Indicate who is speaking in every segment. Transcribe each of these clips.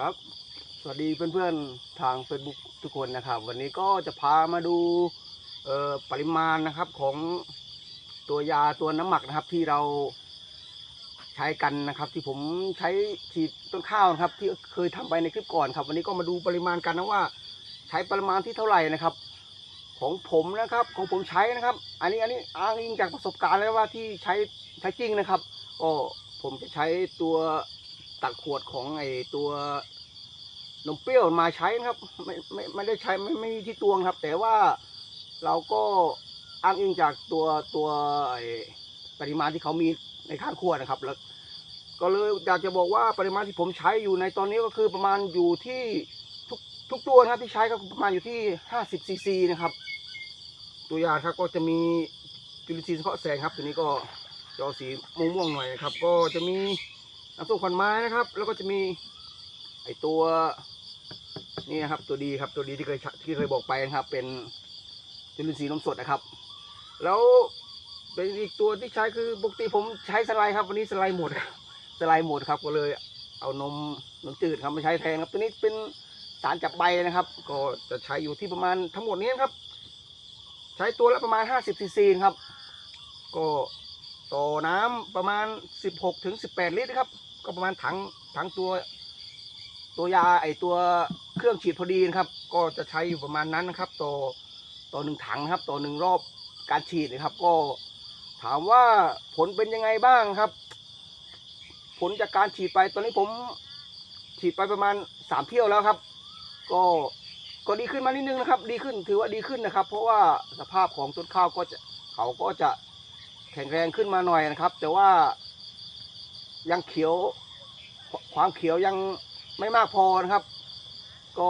Speaker 1: ครับ สวัสดีเพื่อนๆทาง Facebook ทุกคนนะครับ วันนี้ก็จะพามาดูปริมาณนะครับของตัวยาตัวน้ำหมักนะครับ ที่เราใช้กันนะครับ ที่ผมใช้ฉีดต้นข้าวนะครับ ที่เคยทำไปในคลิปก่อนครับ วันนี้ก็มาดูปริมาณกันนะว่า ใช้ปริมาณที่เท่าไหร่นะครับ ของผมนะครับ ของผมใช้นะครับ อันนี้อันนี้อ้างอิงจากประสบการณ์แล้วว่าที่ใช้ใช้จริงนะครับก็ผมจะใช้ตัว ตัดขวดของไอตัวนมเปรี้ยวมาใช้นะครับ ไม่ไม่ไม่ได้ใช้ไม่ไม่มีที่ตวงครับ แต่ว่าเราก็อ้างอิงจากตัวตัวไอปริมาณที่เขามีในข้างขวดนะครับ แล้วก็เลยอยากจะบอกว่าปริมาณที่ผมใช้อยู่ในตอนนี้ก็คือประมาณอยู่ที่ทุกทุกตัวนะครับที่ใช้ก็ประมาณอยู่ที่ 50ซีซีนะครับ ตัวยาครับก็จะมีจุลินทรีย์เฉพาะแสงครับ ตัวนี้ก็จอสีม่วงๆหน่อยนะครับ ก็จะมี น้ำส้มควันไม้นะครับ แล้วก็จะมีไอตัวนี่นะครับตัวดีครับตัวดีที่เคยที่เคยบอกไปนะครับ เป็นจุลินทรีย์นมสดนะครับ แล้วเป็นอีกตัวที่ใช้คือปกติผมใช้สไลด์ครับ วันนี้สไลด์หมดสไลด์หมดครับก็เลยเอานมนมจืดครับมาใช้แทนครับ ตัวนี้เป็นสารจับใบนะครับ ก็จะใช้อยู่ที่ประมาณทั้งหมดนี้นครับ ใช้ตัวละประมาณ 50ซีซีครับ ก็ ต่อน้ำประมาณ 16ถึง18 ลิตรครับ ก็ประมาณถังถังตัว ตัวยาไอตัวเครื่องฉีดพอดีนะครับ ก็จะใช้อยู่ประมาณนั้นนะครับ ต่อต่อหนึ่งถังนะครับ ต่อหนึ่งรอบการฉีดนะครับ ก็ถามว่าผลเป็นยังไงบ้างครับ ผลจากการฉีดไปตอนนี้ผมฉีดไปประมาณสามเที่ยวแล้วครับ ก็ก็ดีขึ้นมานิดนึงนะครับ ดีขึ้นถือว่าดีขึ้นนะครับ เพราะว่าสภาพของต้นข้าวก็จะเขาก็จะ แข็งแรงขึ้นมาหน่อยนะครับ แต่ว่ายังเขียว ความเขียวยังไม่มากพอนะครับ ก็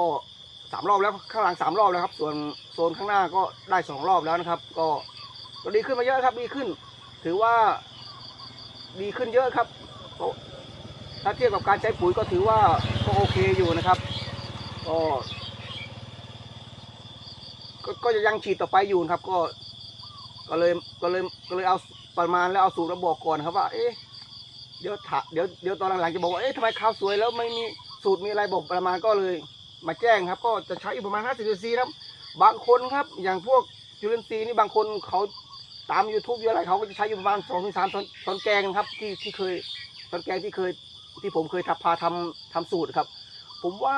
Speaker 1: สามรอบแล้วข้างหลังสามรอบแล้วครับ ส่วนโซนข้างหน้าก็ได้สองรอบแล้วนะครับ ก็ก็ดีขึ้นมาเยอะครับดีขึ้น ถือว่าดีขึ้นเยอะครับก็ถ้าเทียบกับการใช้ปุ๋ยก็ถือว่าก็โอเคอยู่นะครับก็ก็จะยังฉีดต่อไปอยู่นะครับ ก็ ก็เลยก็เลยก็เลยเอาประมาณแล้วเอาสูตรมาบอกก่อนครับว่า เอ๊ะเดี๋ยวถาเดี๋ยวเดี๋ยวตอนหลังๆจะบอกว่าเอ๊ะทำไมข้าวสวยแล้วไม่มีสูตรมีอะไรบอกประมาณก็เลยมาแจ้งครับ ก็จะใช้อยู่ประมาณ50ซีซีครับ บางคนครับ อย่างพวกจุลินทรีย์นี่บางคนเขาตาม YouTube อยู่อะไรเขาก็จะใช้อยู่ประมาณสองถึงสามตอนแกงครับ ที่ที่เคยตอนแกงที่เคย ที่ผมเคยทับพาทำทำสูตรครับ ผมว่า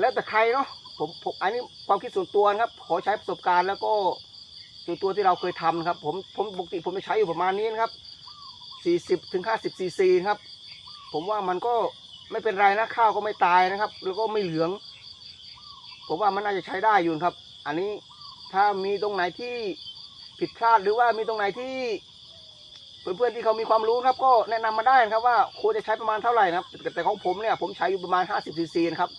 Speaker 1: แล้วแต่ใครเนาะผมผมอันนี้ความคิดส่วนตัวนะครับ ขอใช้ประสบการณ์แล้วก็ ตัวตัวที่เราเคยทำนะครับผมผมปกติผมจะใช้อยู่ประมาณนี้นะครับสี่สิบ40ถึงห้าสิบซีซีครับ ผมว่ามันก็ไม่เป็นไรนะข้าวก็ไม่ตายนะครับ แล้วก็ไม่เหลือง ผมว่ามันน่าจะใช้ได้อยู่ครับ อันนี้ถ้ามีตรงไหนที่ผิดพลาดหรือว่ามีตรงไหนที่เพื่อนๆที่เขามีความรู้ครับ ก็แนะนำมาได้นะครับว่าควรจะใช้ประมาณเท่าไหร่นะครับ แต่ของผมเนี่ยผมใช้อยู่ประมาณ 50ซีซีนะครับ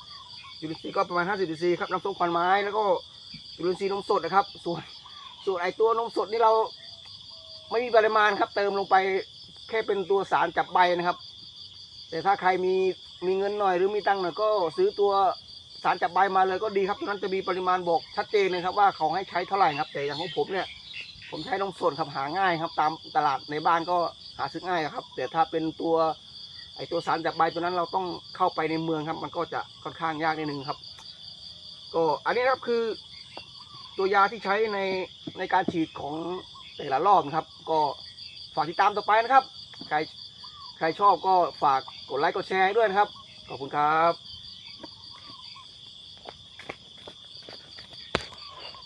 Speaker 1: จุลินทรีก็ประมาณ 50ซีซีครับน้ำส้มควันไม้แล้วก็จุลินทรีย์นมสดนะครับส่วน ส่วนไอตัวนมสดนี่เราไม่มีปริมาณครับ เติมลงไปแค่เป็นตัวสารจับใบนะครับ แต่ถ้าใครมีมีเงินหน่อยหรือมีตังค์หน่อยก็ซื้อตัวสารจับใบมาเลยก็ดีครับตรงนั้นจะมีปริมาณบอกชัดเจนเลยครับว่าเขาให้ใช้เท่าไหร่ครับ แต่อย่างของผมเนี่ย ผมใช้นมสดครับหาง่ายครับ ตามตลาดในบ้านก็หาซื้อง่ายครับ แต่ถ้าเป็นตัวไอตัวสารจากใบตัวนั้นเราต้องเข้าไปในเมืองครับ มันก็จะค่อนข้างยากนิดนึงครับ ก็อันนี้นะครับคือ ตัวยาที่ใช้ในในการฉีดของแต่ละรอบนะครับ ก็ฝากติดตามต่อไปนะครับ ใครใครชอบก็ฝากกดไลค์กดแชร์ด้วยนะครับ ขอบคุณครับ